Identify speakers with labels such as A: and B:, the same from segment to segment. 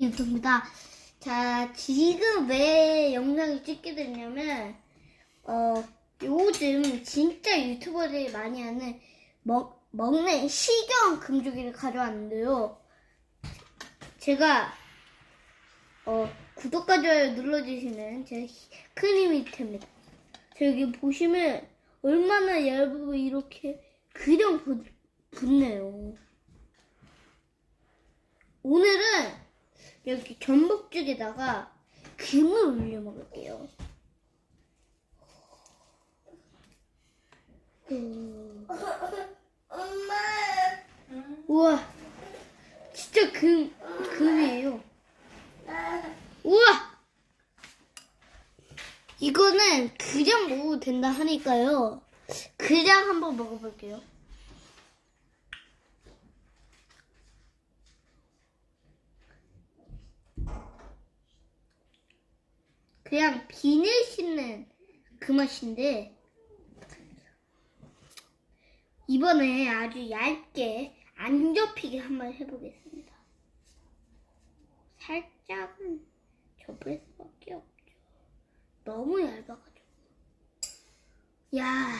A: 유튜브입니다. 자, 지금 왜 영상을 찍게 됐냐면, 어, 요즘 진짜 유튜버들이 많이 하는 먹, 먹는 식용 금조기를 가져왔는데요. 제가, 어, 구독과 좋아요 눌러주시면 제큰 힘이 됩니다. 자, 여기 보시면 얼마나 얇고 이렇게 그냥 붙, 붙네요. 오늘은 여기 전복죽에다가 김을 올려 먹을게요. 음.
B: 엄마.
A: 우와, 진짜 금, 금이에요. 우와! 이거는 그냥 먹어도 된다 하니까요. 그냥 한번 먹어볼게요. 그냥 비닐 씹는 그 맛인데 이번에 아주 얇게 안 접히게 한번 해보겠습니다. 살짝은 접을 수밖에 없죠. 너무 얇아가지고. 야,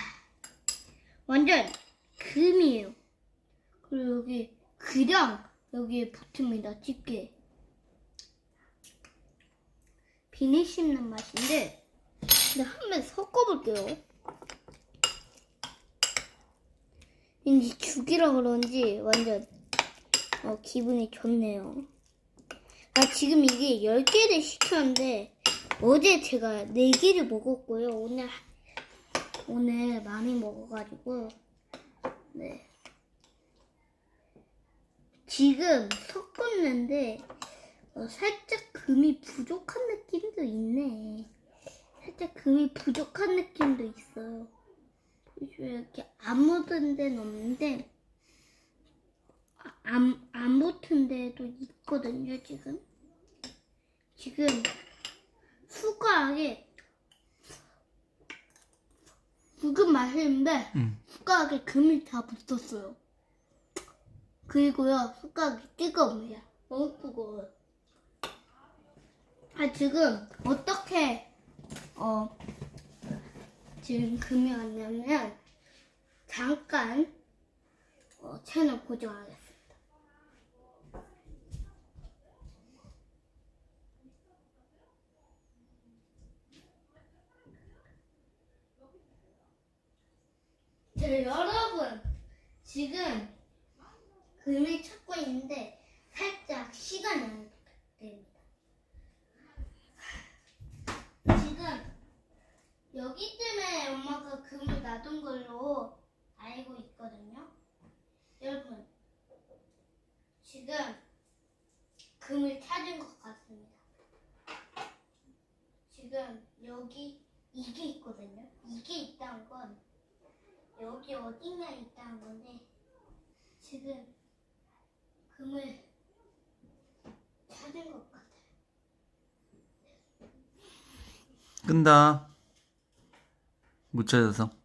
A: 완전 금이에요. 그리고 여기 그냥 여기에 붙습니다. 집게. 비닐 씹는 맛인데, 근데 한 번 섞어볼게요. 왠지 죽이라 그런지 완전 어, 기분이 좋네요. 아, 지금 이게 10개를 시켰는데, 어제 제가 4개를 먹었고요. 오늘, 오늘 많이 먹어가지고, 네. 지금 섞었는데, 어, 살짝 금이 부족한 느낌도 있네. 살짝 금이 부족한 느낌도 있어요. 이렇게 안 묻은 데는 없는데, 아, 안, 안 붙은 데도 있거든요, 지금. 지금 숟가락에 묵은 맛있는데
C: 응.
A: 숟가락에 금이 다 붙었어요. 그리고요, 숟가락이 뜨거워요. 너무 뜨거워요. 아, 지금 어떻게, 어, 지금 금이 왔냐면, 잠깐, 어, 채널 고정하겠습니다. 자, 여러분, 지금 금을 찾고 있는데 살짝 시간이 안 됩니다. 지금 여기 때문에 엄마가 금을 놔둔 걸로 알고 있거든요. 여러분, 지금 금을 찾은 것 같습니다. 지금 여기 이게 있거든요. 이게 있다는 건 여기 어딘가 있다는 건데 지금 금을 찾은 것 같아요.
C: 끈다. 못 찾아서.